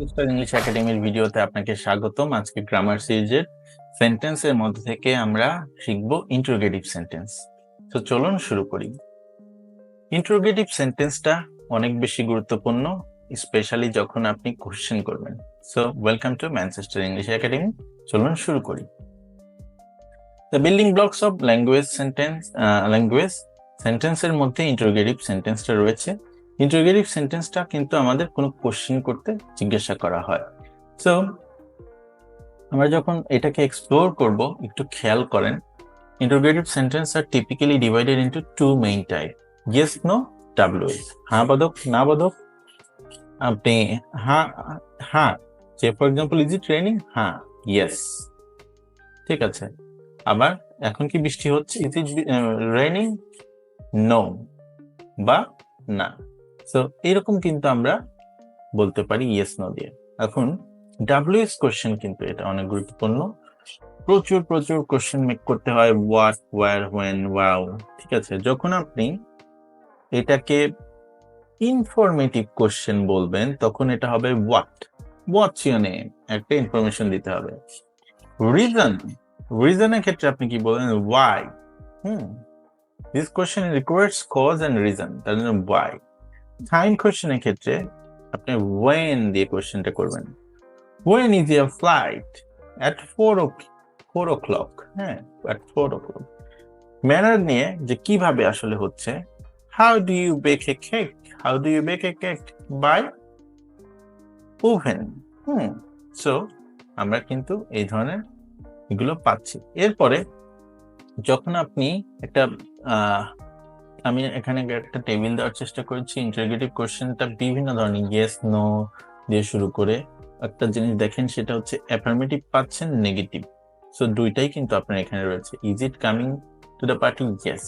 Manchester English একাডেমির ভিডিওতে আপনাকে স্বাগতম। আজকে গ্রামার সিরিজের সেন্টেন্সের মধ্যে থেকে আমরা শিখব ইন্টারোগেটিভ সেন্টেন্স তো চলুন শুরু করি। ইন্টারোগেটিভ সেন্টেন্সটা অনেক বেশি গুরুত্বপূর্ণ স্পেশালি যখন আপনি কোশ্চেন করবেন। So welcome to Manchester English academy চলুন শুরু করি। The building blocks of language sentence language সেন্টেন্সের মধ্যে ইন্টারোগেটিভ সেন্টেন্সটা রয়েছে। ইন্টারোগেটিভ সেন্টেন্সটা কিন্তু আমাদের কোনো কোশ্চেন করতে জিজ্ঞাসা করা হয়। সো আমরা যখন এটাকে এক্সপ্লোর করব, একটু খেয়াল করেন ইন্টারোগেটিভ সেন্টেন্স আর typically divided into two main type yes no WS হ্যাঁ বাদক, না বাদক, আপনি হ্যাঁ হ্যাঁ যে for example is it training হ্যাঁ ইয়েস ঠিক আছে। আবার, এখন কি বৃষ্টি হচ্ছে? ইজ ইট রেনিং নো বা না। সো এরকম কিন্তু আমরা বলতে পারি ইয়েস নো দিয়ে। এখন ডাব্লিউএস কোশ্চেন কিন্তু এটা অনেক গুরুত্বপূর্ণ। প্রচুর প্রচুর কোশ্চেন মেক করতে হয় হোয়াট ওয়ার হোয়েন ওয়াও ঠিক আছে? যখন আপনি এটাকে ইনফরমেটিভ কোশ্চেন বলবেন, তখন এটা হবে হোয়াট হোয়াটস ইউর নেম একটা ইনফরমেশন দিতে হবে। রিজন রিজনের ক্ষেত্রে আপনি কি বলবেন why hmm. This question requires cause and reason তার জন্য ওয়াই টাইম কোশ্চেনের ক্ষেত্রে আপনি ওয়েন দিয়ে কোশ্চেনটা করবেন। When is your flight at four o four o'clock হ্যাঁ at four o'clock manner নিয়ে যে কীভাবে আসলে হচ্ছে how do you bake a cake how do you bake a cake by oven hmm so আমরা কিন্তু এই ধরনের এগুলো পাচ্ছি। এরপরে যখন আপনি একটা আমি এখানে একটা টেবিল দেওয়ার চেষ্টা করেছি। ইন্টারগেটিভ কোশ্চেনটা বিভিন্ন ধরনের ইয়েস নো দিয়ে শুরু করে। একটা জিনিস দেখেন, সেটা হচ্ছে অ্যাফার্মেটিভ পাচ্ছেন নেগেটিভ সো দুইটাই কিন্তু আপনার এখানে রয়েছে। Is it coming to the party yes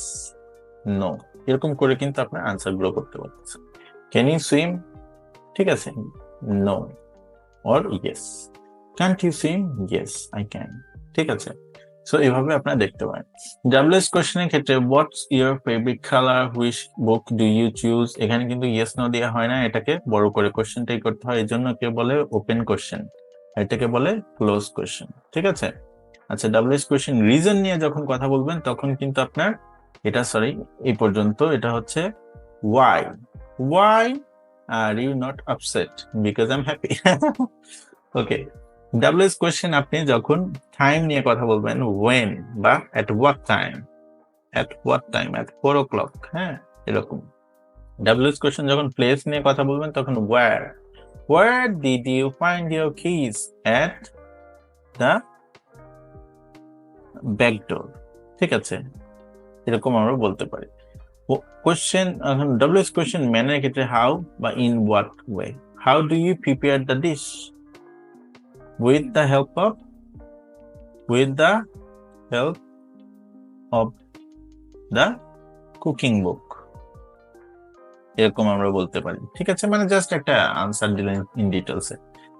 no এরকম করে কিন্তু আপনার আনসারগুলো করতে পারছেন ক্যান ইউ সুইম ঠিক আছে। No or yes can't you swim yes I can ঠিক আছে। সো এভাবে আপনারা দেখতে পারেন। ডাব্লিউএস কোশ্চেনের ক্ষেত্রে what's your favourite colour which book do you choose এখানে কিন্তু ইয়েস নো দেওয়া হয় না। এটাকে বড় করে কোশ্চেনটাই করতে হয়। এই জন্য কে বলে? ওপেন কোশ্চেন এটাকে বলে ক্লোজ কোশ্চেন ঠিক আছে? আচ্ছা ডাব্লিউএস কোশ্চেন রিজন নিয়ে যখন কথা বলবেন, তখন কিন্তু আপনার এটা সরি এই পর্যন্ত এটা হচ্ছে why why are you not upset because I am happy okay WS question আপনি যখন টাইম নিয়ে কথা বলবেন ওয়েন বা at what time at what time at four o'clock হ্যাঁ এরকম। ডাব্লিউএস কোয়েশ্চেন যখন প্লেস নিয়ে কথা বলবেন, তখন where where did you find your keys at the back door ঠিক আছে? এরকম আমরা বলতে পারি। কোয়েশ্চেন এখন ডাব্লিউএস কোয়েশ্চেন ম্যানের ক্ষেত্রে হাউ বা in what way how do you prepare the dish with the help of? With the help of the cooking book. এরকম আমরা বলতে পারি। ঠিক আছে? মানে জাস্ট একটা আনসার দিলেন ইন ডিটেলস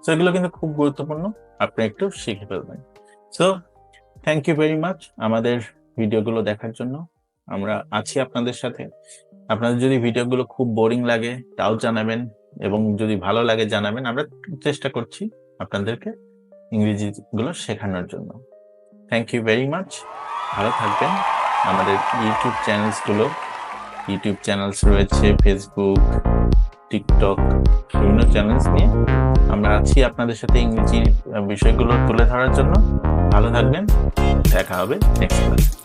সো এগুলো কিন্তু খুব গুরুত্বপূর্ণ। আপনি একটু শিখে ফেলবেন। So thank you very much আমাদের ভিডিওগুলো দেখার জন্য। আমরা আছি আপনাদের সাথে। আপনাদের যদি ভিডিওগুলো খুব বোরিং লাগে, তাও জানাবেন। এবং যদি ভালো লাগে, জানাবেন। আমরা চেষ্টা করছি। আপনাদেরকে ইংরেজি গুলো শেখানোর জন্য। থ্যাংক ইউ ভেরি মাচ ভালো থাকবেন। আমাদের ইউটিউব চ্যানেলসগুলো ইউটিউব চ্যানেলস রয়েছে ফেসবুক টিকটক বিভিন্ন চ্যানেলস নিয়ে। আমরা আছি আপনাদের সাথে ইংরেজি বিষয়গুলো তুলে ধরার জন্য। ভালো থাকবেন। দেখা হবে নেক্সট ক্লাস